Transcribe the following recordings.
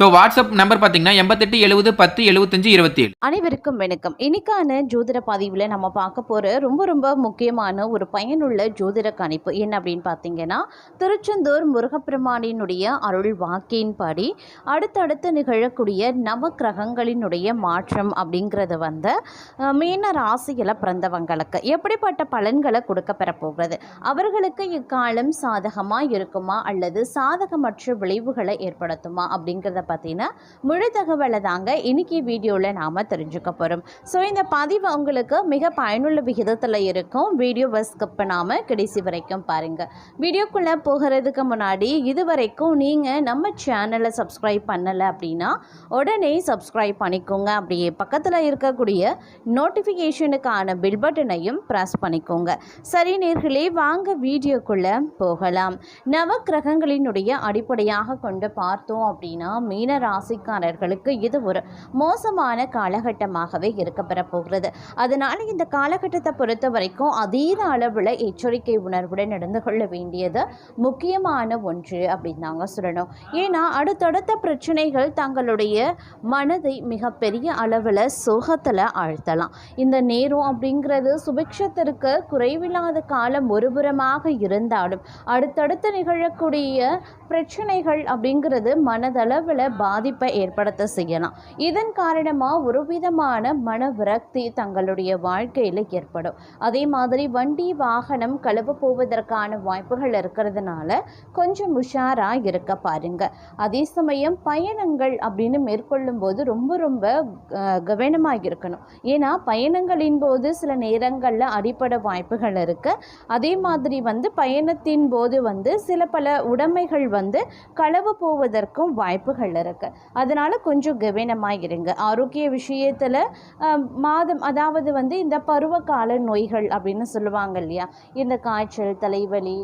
So WhatsApp number பார்த்தீங்கன்னா எண்பத்தெட்டு எழுபது பத்து எழுபத்தஞ்சு இருபத்தி ஏழு அனைவருக்கும் வணக்கம். இன்னைக்கான ஜோதிட பதிவில் நம்ம பார்க்க போகிற ரொம்ப ரொம்ப முக்கியமான ஒரு பயனுள்ள ஜோதிட கணிப்பு என்ன அப்படின்னு பார்த்தீங்கன்னா திருச்செந்தூர் முருகப்பெருமானினுடைய அருள் வாக்கின்படி அடுத்தடுத்து நிகழக்கூடிய நவ கிரகங்களினுடைய மாற்றம் அப்படிங்கிறது வந்து மீன ராசியில் பிறந்தவங்களுக்கு எப்படிப்பட்ட பலன்களை கொடுக்க பெறப்போகிறது அவர்களுக்கு இக்காலம் சாதகமாக இருக்குமா? அல்லது சாதகமற்ற விளைவுகளை ஏற்படுத்துமா? அப்படிங்கிறத பார்த்தீங்கன்னா முழு தகவலை தாங்க இன்னைக்கு வீடியோவில் நாம் தெரிஞ்சுக்க போகிறோம் ஸோ இந்த பதிவு உங்களுக்கு மிக பயனுள்ள விகிதத்தில் இருக்கும். வீடியோவை ஸ்கிப் பண்ணாமல் கடைசி வரைக்கும் பாருங்கள் வீடியோக்குள்ளே போகிறதுக்கு முன்னாடி இது வரைக்கும் நீங்கள் நம்ம சேனலை சப்ஸ்கிரைப் பண்ணலை அப்படின்னா உடனே சப்ஸ்கிரைப் பண்ணிக்கோங்க. அப்படியே பக்கத்தில் இருக்கக்கூடிய நோட்டிஃபிகேஷனுக்கான பில் பட்டனையும் ப்ரெஸ் பண்ணிக்கோங்க. சரி நேர்களே வாங்க வீடியோக்குள்ளே போகலாம். நவ கிரகங்களினுடைய அடிப்படையாக கொண்டு பார்த்தோம் அப்படின்னா மீன ராசிக்காரர்களுக்கு இது ஒரு மோசமான காலகட்டமாகவே இருக்க போகிறது அதனால் இந்த காலகட்டத்தை பொறுத்த வரைக்கும் அதீத அளவில் எச்சரிக்கை உணர்வுடன் நடந்து கொள்ள வேண்டியது முக்கியமான ஒன்று அப்படின்னு சொல்லணும். ஏன்னா அடுத்தடுத்த பிரச்சனைகள் தங்களுடைய மனதை மிகப்பெரிய அளவில் சோகத்தில் ஆழ்த்தலாம். இந்த நேரம் அப்படிங்கிறது சுபிக்ஷத்திற்கு குறைவில்லாத காலம் ஒருபுறமாக இருந்தாலும் அடுத்தடுத்து நிகழக்கூடிய பிரச்சனைகள் அப்படிங்கிறது மனதளவில் பாதிப்பை ஏற்படுத்த செய்யலாம். இதன் காரணமாக ஒரு விதமான மன விரக்தி தங்களுடைய வாழ்க்கையில் ஏற்படும். அதே மாதிரி வண்டி வாகனம் கழுவ போவதற்கான வாய்ப்புகள் இருக்கிறதுனால கொஞ்சம் உஷாராக இருக்க பாருங்க. அதே சமயம் பயணங்கள் அப்படின்னு மேற்கொள்ளும் போது ரொம்ப ரொம்ப கவனமாக இருக்கணும். ஏன்னா பயணங்களின் போது சில நேரங்களில் அடிப்பட வாய்ப்புகள் இருக்கு. அதே மாதிரி வந்து பயணத்தின் போது வந்து சில பல உடைமைகள் வந்து களவு போவதற்கும் வாய்ப்புகள் இருக்கு. அதனால கொஞ்சம் கவனமாக இருங்க ஆரோக்கிய விஷயத்தில் மாதம் அதாவது வந்து இந்த பருவகால நோய்கள் அப்படின்னு சொல்லுவாங்க இல்லையா? இந்த காய்ச்சல் தலைவலி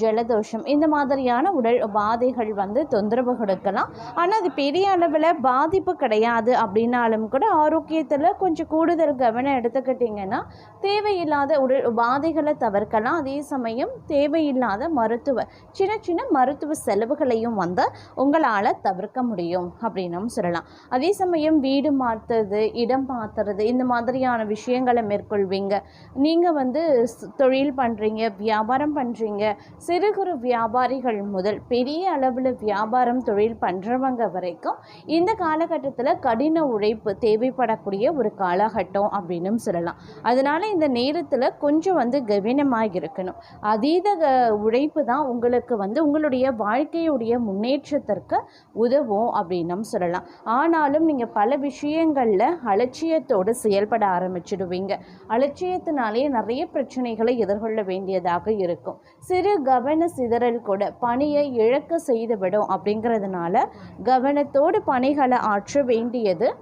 ஜலதோஷம் இந்த மாதிரியான உடல் பாதைகள் வந்து தொந்தரவு கொடுக்கலாம். ஆனால் அது பெரிய அளவில் பாதிப்பு கிடையாது அப்படின்னாலும் கூட ஆரோக்கியத்தில் கொஞ்சம் கூடுதல் கவனம் எடுத்துக்கிட்டிங்கன்னா தேவையில்லாத உடல் பாதைகளை தவிர்க்கலாம். அதே சமயம் தேவையில்லாத மருத்துவ சின்ன சின்ன மருத்துவ செலவுகளையும் வந்து உங்களால் தவிர்க்க முடியும் அப்படின்னும் சொல்லலாம். அதே சமயம் வீடு மாற்றுறது இடம் மாற்றுறது இந்த மாதிரியான விஷயங்களை மேற்கொள்வீங்க. நீங்கள் வந்து தொழில் பண்ணுறீங்க வியாபாரம் பண்ணுறீங்க சிறு குறு வியாபாரிகள் முதல் பெரிய அளவில் வியாபாரம் தொழில் பண்ணுறவங்க வரைக்கும் இந்த காலகட்டத்தில் கடின உழைப்பு தேவைப்படக்கூடிய ஒரு காலகட்டம் அப்படின்னும் சொல்லலாம். அதனால் இந்த நேரத்தில் கொஞ்சம் வந்து கவனமாக இருக்கணும். அதீத க- உழைப்பு தான் உங்களுக்கு வந்து உங்களுடைய வாழ்க்கையுடைய முன்னேற்றத்திற்கு உதவும். அப்படின்னும் சொல்லலாம். ஆனாலும் நீங்கள் பல விஷயங்களில் அலட்சியத்தோடு செயல்பட ஆரம்பிச்சிடுவீங்க. அலட்சியத்தினாலே நிறைய பிரச்சனைகளை எதிர்கொள்ள வேண்டியதாக இருக்கும். சிறு கவன சிதறல் கூட பணியை இழக்க செய்துவிடும் அப்படிங்கிறதுனால கவனத்தோடு பணிகளை ஆற்ற வேண்டியது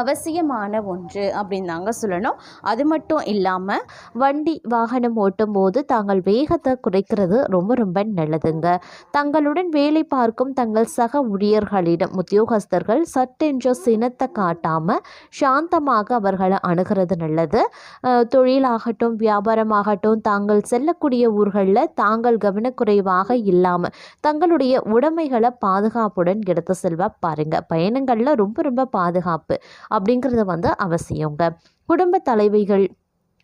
அவசியமான ஒன்று அப்படின்னு தாங்க சொல்லணும். அது மட்டும் இல்லாமல் வண்டி வாகனம் ஓட்டும் போது தாங்கள் வேகத்தை குறைக்கிறது ரொம்ப ரொம்ப நல்லதுங்க. தங்களுடன் வேலை பார்க்கும் தங்கள் சக ஊழியர்களிடம் உத்தியோகஸ்தர்கள் சட்டென்ற சினத்தை காட்டாமல் சாந்தமாக அவர்களை அணுகிறது நல்லது. தொழிலாகட்டும் வியாபாரமாகட்டும் தாங்கள் செல்லக்கூடிய ஊர்களில் தாங்கள் கவனக்குறைவாக இல்லாமல் தங்களுடைய உடைமைகளை பாதுகாப்புடன் எடுத்து செல்வ பாருங்கள் பயணங்களில் ரொம்ப ரொம்ப பாதுகாப்பு. அப்படிங்கிறது வந்து அவசியங்க. குடும்ப தலைவிகள்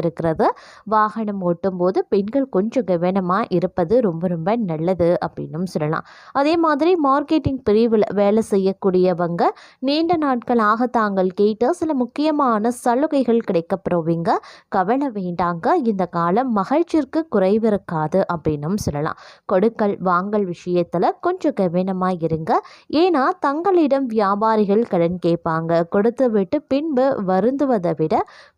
இருக்கிறது. வாகனம் ஓட்டும்போது பெண்கள் கொஞ்சம் கவனமாக இருப்பது ரொம்ப ரொம்ப நல்லது அப்படின்னும் சொல்லலாம். அதே மாதிரி மார்க்கெட்டிங் பிரிவில் வேலை செய்யக்கூடியவங்க நீண்ட நாட்களாக தாங்கள் கேட்ட சில முக்கியமான சலுகைகள் கிடைக்கப்பெறுவீங்க கவலை வேண்டாங்க. இந்த காலம் மகிழ்ச்சிற்கு குறைவு இருக்காது அப்படின்னும் சொல்லலாம். கொடுக்கல் வாங்கல் விஷயத்தில் கொஞ்சம் கவனமாக இருங்க. ஏன்னா தங்களிடம் வியாபாரிகள் கடன் கேட்பாங்க. கொடுத்து விட்டு பின்பு வருந்துவதை விட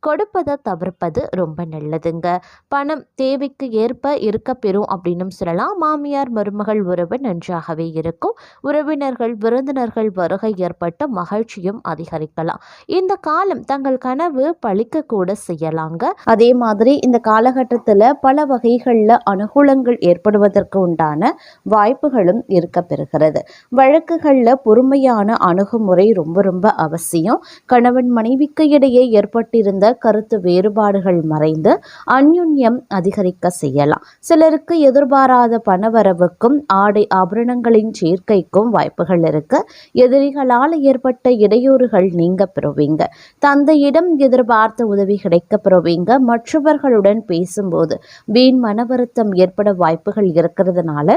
கொடுப்பதை தவிர்ப்பது ரொம்ப நல்லதுங்க. பணம் தேவைக்கு ஏற்ப இருக்க பெறும் அப்படின்னு சொல்லலாம். மாமியார் மருமகள் உறவு நன்றாகவே இருக்கும். உறவினர்கள் விருந்தினர்கள் வருகை ஏற்பட்ட மகிழ்ச்சியும் அதிகரிக்கலாம். இந்த காலம் தங்கள் கனவு பழிக்க கூட செய்யலாங்க. அதே மாதிரி இந்த காலகட்டத்தில் பல வகைகளில் அனுகூலங்கள் ஏற்படுவதற்கு உண்டான வாய்ப்புகளும் இருக்க பெறுகிறது. வழக்குகளில் பொறுமையான அணுகுமுறை ரொம்ப ரொம்ப அவசியம். கணவன் மனைவிக்கு இடையே ஏற்பட்டிருந்த கருத்து வேறுபாடுகள் மறைந்து அந்யுன்யம் அதிகரிக்க செய்யலாம். சிலருக்கு எதிர்பாராத பணவரவுக்கும் ஆடை ஆபரணங்களின் சேர்க்கைக்கும் வாய்ப்புகள் இருக்கு. எதிரிகளால் ஏற்பட்ட இடையூறுகள் நீங்க பெறுவீங்க. தந்தையிடம் எதிர்பார்த்த உதவி கிடைக்க பெறுவீங்க. மற்றவர்களுடன் பேசும்போது வீண் மன வருத்தம் ஏற்பட வாய்ப்புகள் இருக்கிறதுனால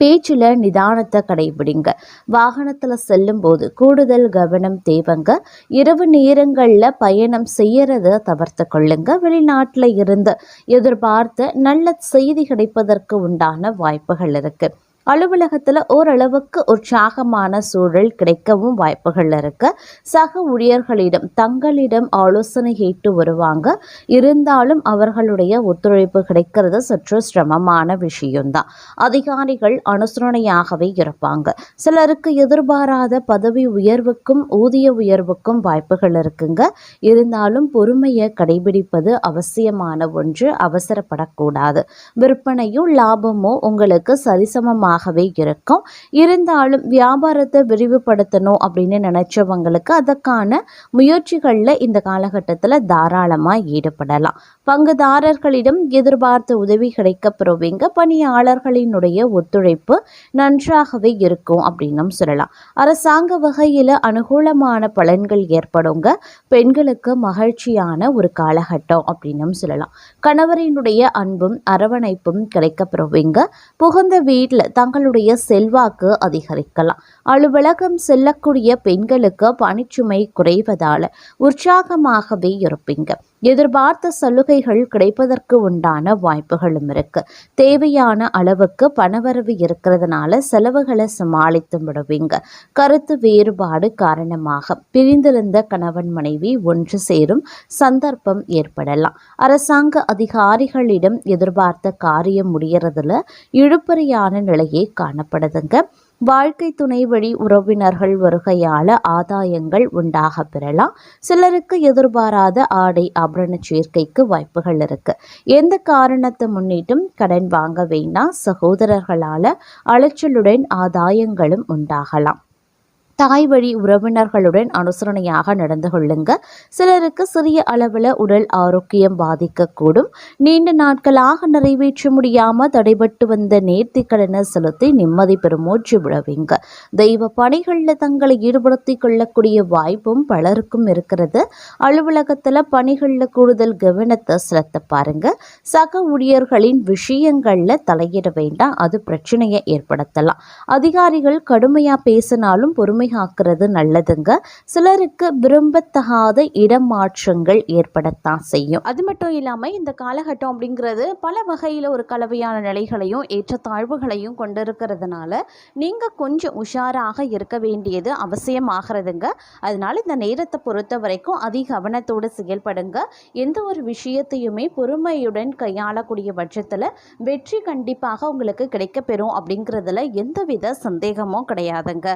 பேச்சில் நிதானத்தை கடைபிடிங்க. வாகனத்தில் செல்லும்போது கூடுதல் கவனம் தேவைங்க. இரவு நேரங்களில் பயணம் செய்யறத தவிர்த்து கொள்ளுங்க. வெளிநாட்டில் இருந்து எதிர்பார்த்த நல்ல செய்தி கிடைப்பதற்கு உண்டான வாய்ப்புகள் இருக்குது அலுவலகத்தில் ஓரளவுக்கு உற்சாகமான சூழல் கிடைக்கவும் வாய்ப்புகள் இருக்கு. சக ஊழியர்களிடம் தங்களிடம் ஆலோசனை கேட்டு வருவாங்க. இருந்தாலும் அவர்களுடைய ஒத்துழைப்பு கிடைக்கிறது சற்று சிரமமான விஷயம்தான். அதிகாரிகள் அனுசரணையாகவே இருப்பாங்க. சிலருக்கு எதிர்பாராத பதவி உயர்வுக்கும் ஊதிய உயர்வுக்கும் வாய்ப்புகள் இருக்குங்க. இருந்தாலும் பொறுமையை கடைபிடிப்பது அவசியமான ஒன்று அவசரப்படக்கூடாது. விற்பனையோ லாபமோ உங்களுக்கு சரிசமமாக சரிசமமாகவே இருக்கும். இருந்தாலும் வியாபாரத்தை விரிவுபடுத்தணும் அப்படின்னு நினைச்சவங்களுக்கு அதற்கான முயற்சிகளில் இந்த காலகட்டத்தில் தாராளமாக ஈடுபடலாம். பங்குதாரர்களிடம் எதிர்பார்த்த உதவி கிடைக்கப்பெறுவீங்க பணியாளர்களினுடைய ஒத்துழைப்பு நன்றாகவே இருக்கும் அப்படின்னும் சொல்லலாம். அரசாங்க வகையில் அனுகூலமான பலன்கள் ஏற்படுங்க. பெண்களுக்கு மகிழ்ச்சியான ஒரு காலகட்டம் அப்படின்னும் சொல்லலாம். கணவரினுடைய அன்பும் அரவணைப்பும் கிடைக்க பெறுவீங்க புகுந்த வீட்டில் தங்களுடைய செல்வாக்கு அதிகரிக்கலாம். அலுவலகம் செல்லக்கூடிய பெண்களுக்கு பணிச்சுமை குறைவதால் உற்சாகமாகவே இருப்பீங்க. எதிர்பார்த்த சலுகை சலுகைகள் கிடைப்பதற்கு உண்டான வாய்ப்புகளும் இருக்கு. தேவையான அளவுக்கு பணவரவு இருக்கிறதுனால செலவுகளை சமாளித்து விடுவீங்க. கருத்து வேறுபாடு காரணமாக பிரிந்திருந்த கணவன் மனைவி ஒன்று சேரும் சந்தர்ப்பம் ஏற்படலாம். அரசாங்க அதிகாரிகளிடம் எதிர்பார்த்த காரியம் முடியறதுல இழுப்பறியான நிலையே காணப்படுதுங்க. வாழ்க்கை துணை வழி உறவினர்கள் வருகையால ஆதாயங்கள் உண்டாக பெறலாம். சிலருக்கு எதிர்பாராத ஆடை ஆபரண சேர்க்கைக்கு வாய்ப்புகள் இருக்கு. எந்த காரணத்தை முன்னிட்டும் கடன் வாங்க வேண்டாம். சகோதரர்களால அலைச்சலுடன் ஆதாயங்களும் உண்டாகலாம். தாய் வழி உறவினர்களுடன் அனுசரணையாக நடந்து கொள்ளுங்க. சிலருக்கு சிறிய அளவில் உடல் ஆரோக்கியம் பாதிக்கக்கூடும். நீண்ட நாட்களாக நிறைவேற்ற முடியாமல் தடைபட்டு வந்த நேர்த்தி கடனை செலுத்தி நிம்மதி பெருமூச்சு விழவிங்க தெய்வ பணிகளில் தங்களை ஈடுபடுத்தி கொள்ளக்கூடிய வாய்ப்பும் பலருக்கும் இருக்கிறது. அலுவலகத்தில் பணிகளில் கூடுதல் கவனத்தை செலுத்த பாருங்க. சக ஊழியர்களின் விஷயங்களில் தலையிட வேண்டாம். அது பிரச்சனையை ஏற்படுத்தலாம். அதிகாரிகள் கடுமையாக பேசினாலும் பொறுமை ஆக்குறது நல்லதுங்க. சிலருக்கு விரும்பத்தகாத இடமாற்றங்கள் ஏற்படத்தான் செய்யும். அது மட்டும் இல்லாமல் இந்த காலகட்டம் அப்படிங்கிறது பல வகையில் ஒரு கலவையான நிலைகளையும் ஏற்றத்தாழ்வுகளையும் கொண்டிருக்கிறதுனால நீங்கள் கொஞ்சம் உஷாராக இருக்க வேண்டியது அவசியமாகிறதுங்க. அதனால இந்த நேரத்தை பொறுத்த வரைக்கும் அதிக கவனத்தோடு செயல்படுங்க. எந்த ஒரு விஷயத்தையுமே பொறுமையுடன் கையாளக்கூடிய பட்சத்தில் வெற்றி கண்டிப்பாக உங்களுக்கு கிடைக்கப்பெறும் அப்படிங்கிறதுல எந்தவித சந்தேகமும் கிடையாதுங்க.